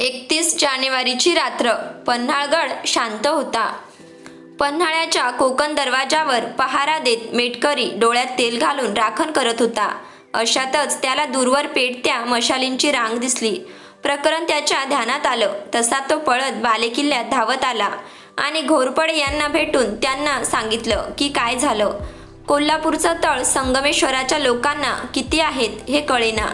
एकतीस जानेवारीची रात्र. पन्हाळगड शांत होता. पन्हाळ्याच्या कोकण दरवाजावर पहारा देत मेटकरी डोळ्यात तेल घालून राखण करत होता. अशातच त्याला दूरवर पेटत्या मशालींची रांग दिसली. प्रकरण त्याच्या ध्यानात आलं. तसा तो पळत बालेकिल्ल्यात धावत आला आणि घोरपडे यांना भेटून त्यांना सांगितलं की काय झालं? कोल्हापूरचा तळ संगमेश्वराच्या लोकांना किती आहेत हे कळेना.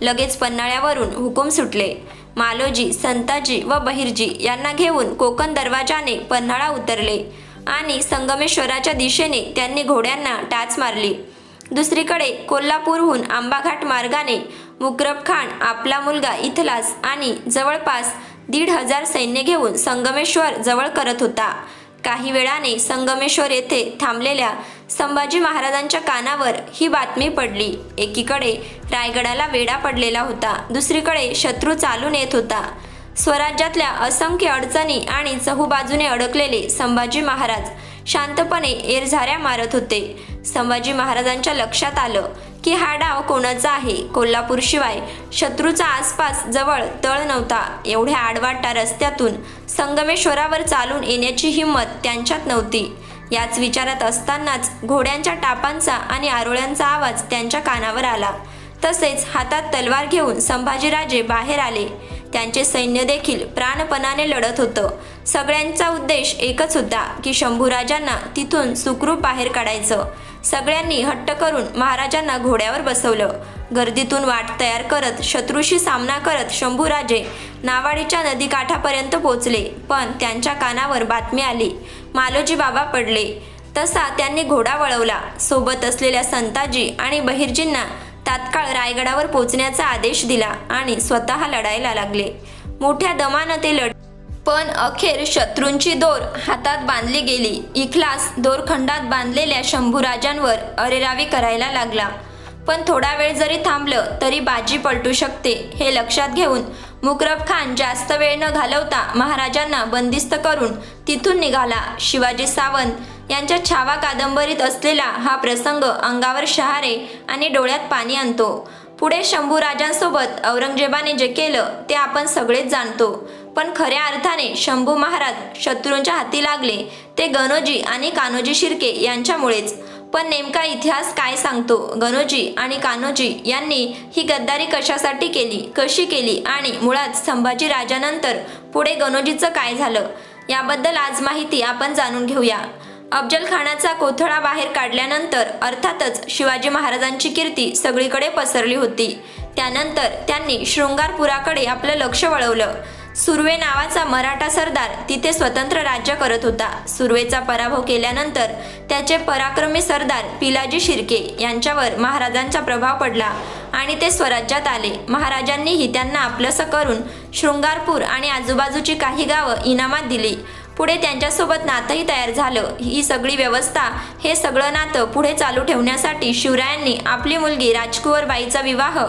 लगेच पन्हाळ्यावरून हुकूम सुटले. मालोजी संताजी व बहिर्जी यांना घेऊन कोकण दरवाजाने पन्हाळा उतरले आणि संगमेश्वराच्या दिशेने त्यांनी घोड्यांना टाच मारली. दुसरीकडे कोल्हापूरहून आंबाघाट मार्गाने मुकरब खान आपला मुलगा इथलास आणि जवळपास दीड हजार सैन्य घेऊन संगमेश्वर जवळ करत होता. काही वेळाने संगमेश्वर येथे थांबलेल्या संभाजी महाराजांच्या कानावर ही बातमी पडली. एकीकडे रायगडाला वेढा पडलेला होता दुसरीकडे शत्रू चालून येत होता. स्वराज्यातल्या असंख्य अडचणी आणि चहूबाजूने अडकलेले संभाजी महाराज शांतपणे एरझाऱ्या मारत होते. संभाजी महाराजांच्या लक्षात आलं की हा डाव कोणाचा आहे? कोल्हापूरशिवाय शत्रूचा आसपास जवळ तळ नव्हता. एवढ्या आडवाटा रस्त्यातून संगमेश्वरावर चालून येण्याची हिंमत त्यांच्यात नव्हती. याच विचारात असतानाच घोड्यांच्या टापांचा आणि आरोळ्यांचा आवाज त्यांच्या कानावर आला. तसेच हातात तलवार घेऊन संभाजीराजे बाहेर आले. त्यांचे सैन्य देखील प्राणपणाने लढत होतं. सगळ्यांचा उद्देश एकच होता की शंभूराजांना तिथून सुखरूप बाहेर काढायचं. सगळ्यांनी हट्ट करून महाराजांना घोड्यावर बसवलं. गर्दीतून वाट तयार करत शत्रूशी सामना करत शंभूराजे नावाडीच्या नदीकाठापर्यंत पोचले पण त्यांच्या कानावर बातमी आली. मालोजी बाबा पडले. तसा त्यांनी घोडा वळवला. सोबत असलेल्या संताजी आणि बहिर्जींना तात्काळ रायगडावर पोचण्याचा आदेश दिला आणि स्वतः लढायला लागले. मोठ्या दमानं ते लढ पण अखेर शत्रूंची दोर हातात बांधली गेली. इखलास दोरखंडात बांधलेल्या शंभूराजांवर अरेरावी करायला लागला. पण थोडा वेळ जरी थांबलं तरी बाजी पलटू शकते हे लक्षात घेऊन मुकरब खान जास्त वेळ न घालवता महाराजांना बंदिस्त करून तिथून निघाला. शिवाजी सावंत यांच्या छावा कादंबरीत असलेला हा प्रसंग अंगावर शहारे आणि डोळ्यात पाणी आणतो. पुढे शंभूराजांसोबत औरंगजेबाने जे केलं ते आपण सगळेच जाणतो. पण खऱ्या अर्थाने शंभू महाराज शत्रूंच्या हाती लागले. ते गणोजी आणि कान्होजी शिर्के यांच्यामुळेच. पण नेमका इतिहास काय सांगतो? गणोजी आणि कान्होजी यांनी ही गद्दारी कशासाठी केली? कशी केली? आणि मुळात संभाजी राजानंतर पुढे गणोजीचं काय झालं? याबद्दल आज माहिती आपण जाणून घेऊया. अफजल खानाचा कोथळा बाहेर काढल्यानंतर अर्थातच शिवाजी महाराजांची कीर्ती सगळीकडे पसरली होती. त्यानंतर त्यांनी शृंगारपुराकडे आपलं लक्ष वळवलं. सुर्वे नावाचा मराठा सरदार तिथे स्वतंत्र राज्य करत होता. सुर्वेचा पराभव केल्यानंतर त्याचे पराक्रमी सरदार पिलाजी शिर्के यांच्यावर महाराजांचा प्रभाव पडला आणि ते स्वराज्यात आले. महाराजांनीही त्यांना आपलंसं करून शृंगारपूर आणि आजूबाजूची काही गावं इनामात दिली. पुढे त्यांच्यासोबत नातंही तयार झालं. ही सगळी व्यवस्था हे सगळं नातं पुढे चालू ठेवण्यासाठी शिवरायांनी आपली मुलगी राजकुंवरबाईचा विवाह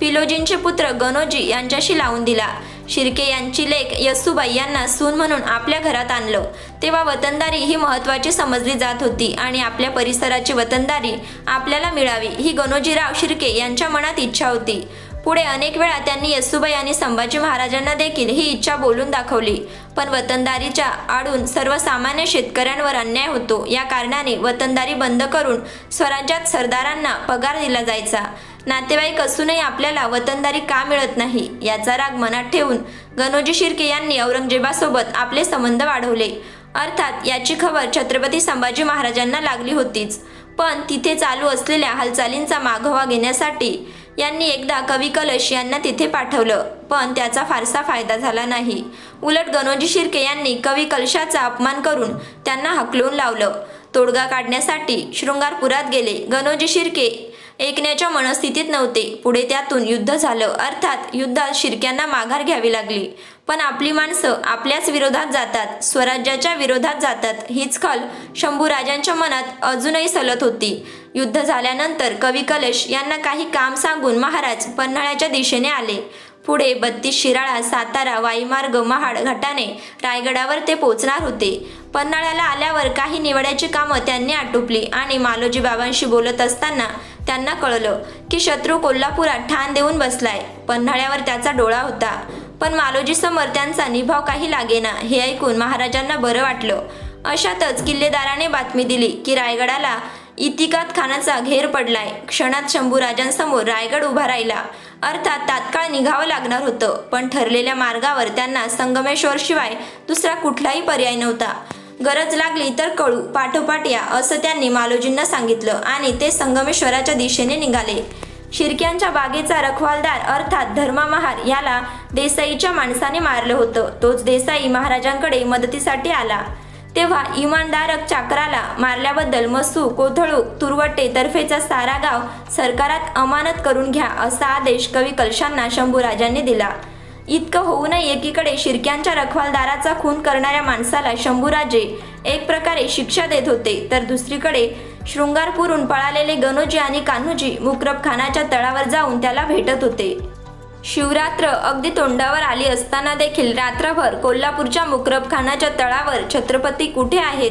पिलोजींचे पुत्र गणोजी यांच्याशी लावून दिला. शिर्के यांची लेख यस्सूबाई यांना सून म्हणून आपल्या घरात आणलं. तेव्हा वतनदारी ही महत्त्वाची समजली जात होती आणि आपल्या परिसराची वतनदारी आपल्याला मिळावी ही गणोजीराव शिर्के यांच्या मनात इच्छा होती. पुढे अनेक वेळा त्यांनी यस्सूबाई आणि संभाजी महाराजांना देखील ही इच्छा बोलून दाखवली. पण वतनदारीच्या आडून सर्वसामान्य शेतकऱ्यांवर अन्याय होतो. या कारणाने वतनदारी बंद करून स्वराज्यात सरदारांना पगार दिला जायचा. नातेवाईक असूनही आपल्याला वतनदारी का मिळत नाही याचा राग मनात ठेवून गणोजी शिर्के यांनी औरंगजेबासोबत आपले संबंध वाढवले. अर्थात याची खबर छत्रपती संभाजी महाराजांना लागली होतीच. पण तिथे चालू असलेल्या हालचालींचा मागोवा घेण्यासाठी यांनी एकदा कवी कलश यांना तिथे पाठवलं पण त्याचा फारसा फायदा झाला नाही. उलट गणोजी शिर्के यांनी कवी कलशाचा अपमान करून त्यांना हकलून लावलं. तोडगा काढण्यासाठी शृंगारपुरात गेले. गणोजी शिर्के ऐकण्याच्या मनस्थितीत नव्हते. पुढे त्यातून युद्ध झालं. अर्थात युद्धात शिरक्यांना माघार घ्यावी लागली. पण आपली माणसं आपल्याच विरोधात जातात. स्वराज्याच्या विरोधात जातात. हीच खल शंभूराजांच्या मनात अजूनही सलत होती. युद्ध झाल्यानंतर कवी कलश यांना काही काम सांगून महाराज पन्हाळ्याच्या दिशेने आले. पुढे बत्तीस शिराळा सातारा वाईमार्ग महाड घाटाने रायगडावर ते पोचणार होते. पन्हाळ्याला आल्यावर काही निवड्याची कामं त्यांनी आटोपली आणि मालोजी बाबांशी बोलत असताना त्यांना कळलं की शत्रू कोल्हापुरात ठाण देऊन बसलाय. पन्हाळ्यावर त्याचा डोळा होता. पण मालोजीसमोर त्यांचा निभाव काही लागेना हे ऐकून महाराजांना बरं वाटलं. अशातच किल्लेदाराने बातमी दिली की रायगडाला इतिकात खानाचा घेर पडलाय. क्षणात शंभूराजांसमोर रायगड उभा राहिला. अर्थात तात्काळ निघावं लागणार होतं पण ठरलेल्या मार्गावर त्यांना संगमेश्वर शिवाय दुसरा कुठलाही पर्याय नव्हता. गरज लागली तर कळू पाठोपाठ या असं त्यांनी मालोजींना सांगितलं आणि ते संगमेश्वराच्या दिशेने निघाले. शिर्क्यांच्या बागेचा रखवालदार अर्थात धर्मा महार याला देसाईच्या माणसाने मारलं होतं. तोच देसाई महाराजांकडे मदतीसाठी आला. तेव्हा इमानदारक चाकराला मारल्याबद्दल मसू कोथळू तुरवटे तर्फेचा सारा गाव सरकारात अमानत करून घ्या असा आदेश कवी कलशांना शंभूराजांनी दिला. इतकं होऊनही एकीकडे शिर्क्यांच्या रखवालदाराचा खून करणाऱ्या माणसाला शंभूराजे एक प्रकारे शिक्षा देत होते तर दुसरीकडे शृंगारपूरून पळालेले गणोजी आणि कान्होजी मुक्रब खानाच्या तळावर जाऊन त्याला भेटत होते. शिवरात्र अगदी तोंडावर आली असताना देखील रात्रभर कोल्हापूरच्या मुक्रबखानाच्या तळावर छत्रपती कुठे आहेत?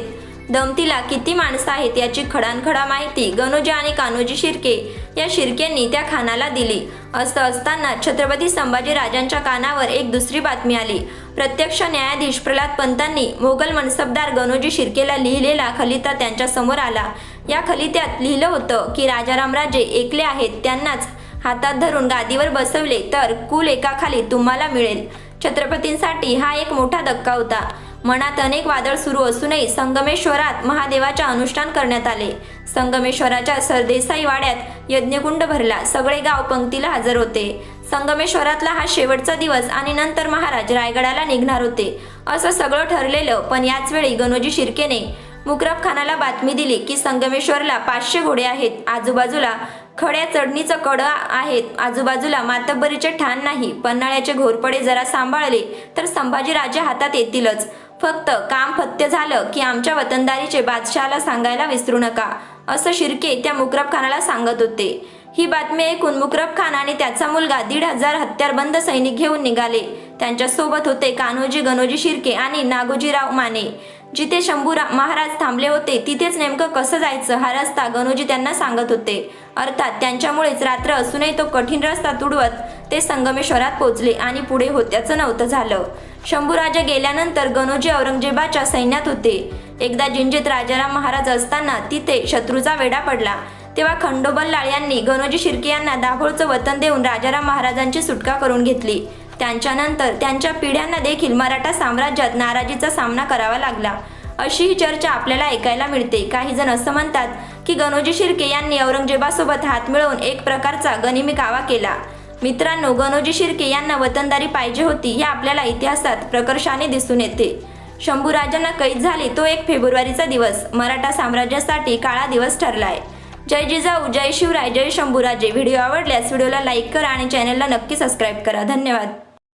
दमतीला किती माणसं आहेत याची खडानखडा माहिती गणोजी आणि कान्होजी शिर्के या शिर्केंनी त्या खानाला दिली. असं असताना छत्रपती संभाजी राजांच्या कानावर एक दुसरी बातमी आली. प्रत्यक्ष न्यायाधीश प्रल्हाद पंतांनी मोगल मनसबदार गणोजी शिर्केला लिहिलेला खलिता त्यांच्यासमोर आला. या खलित्यात लिहिलं होतं की राजारामराजे एकले आहेत त्यांनाच हातात धरून गादीवर बसवले तर कुल एकाखाली तुम्हाला मिळेल. छत्रपतींसाठी हा एक मोठा धक्का होता. मनात अनेक वादळ सुरू असूनही संगमेश्वरात महादेवाचे अनुष्ठान करण्यात आले. संगमेश्वराच्या सरदेसाई वाड्यात यज्ञकुंड भरला. सगळे गाव पंक्तीला हजर होते. संगमेश्वरातला हा शेवटचा दिवस आणि नंतर महाराज रायगडाला निघणार होते. असं सगळं ठरलेलं पण याच वेळी गणोजी शिर्केने मुक्रब खानाला बातमी दिली की संगमेश्वरला पाचशे घोडे आहेत. आजूबाजूला खड्या चढणीचं कड आहेत. आजूबाजूला मातब्बरीचे ठाण नाही. पन्हाळ्याचे घोरपडे जरा सांभाळले तर संभाजीराजे हातात येतीलच. फक्त काम फत्य झालं की आमच्या वतनदारीचे बादशहाला सांगायला विसरू नका. असं शिर्के त्या मुक्रब खानाला सांगत होते. ही बातमी ऐकून मुक्रब खान आणि त्याचा मुलगा दीड हजार हत्यारबंद सैनिक घेऊन निघाले. त्यांच्यासोबत होते कान्होजी गणोजी शिर्के आणि नागोजीराव माने. जिथे शंभूरा महाराज थांबले होते तिथेच नेमकं कसं जायचं हा रस्ता गणोजी त्यांना सांगत होते. अर्थात त्यांच्यामुळेच रात्र असूनही तो कठीण रस्ता तुडवत ते संगमेश्वरात पोचले आणि पुढे होत्याचं नव्हतं झालं. शंभूराजा गेल्यानंतर गणोजी औरंगजेबाच्या सैन्यात होते. एकदा जिंजीत राजाराम महाराज असताना तिथे शत्रूचा वेढा पडला. तेव्हा खंडोबललाळ यांनी गणोजी शिर्के यांना दाभोळचं वतन देऊन राजाराम महाराजांची सुटका करून घेतली. त्यांच्यानंतर त्यांच्या पिढ्यांना देखील मराठा साम्राज्यात नाराजीचा सामना करावा लागला. अशी ही चर्चा आपल्याला ऐकायला मिळते. काही जण असं म्हणतात की गणोजी शिर्के यांनी औरंगजेबासोबत हात मिळवून एक प्रकारचा गनिमी कावा केला. मित्रांनो गणोजी शिर्के यांना वतनदारी पाहिजे होती हे आपल्याला इतिहासात प्रकर्षाने दिसून येते. शंभूराजांना कैद झाली तो एक फेब्रुवारीचा दिवस. मराठा साम्राज्यासाठी काळा दिवस ठरलाय. जय जिजाऊ जय शिवराय जय शंभूराजे. व्हिडिओ आवडल्यास व्हिडिओला लाईक करा आणि चॅनलला नक्की सबस्क्राईब करा. धन्यवाद.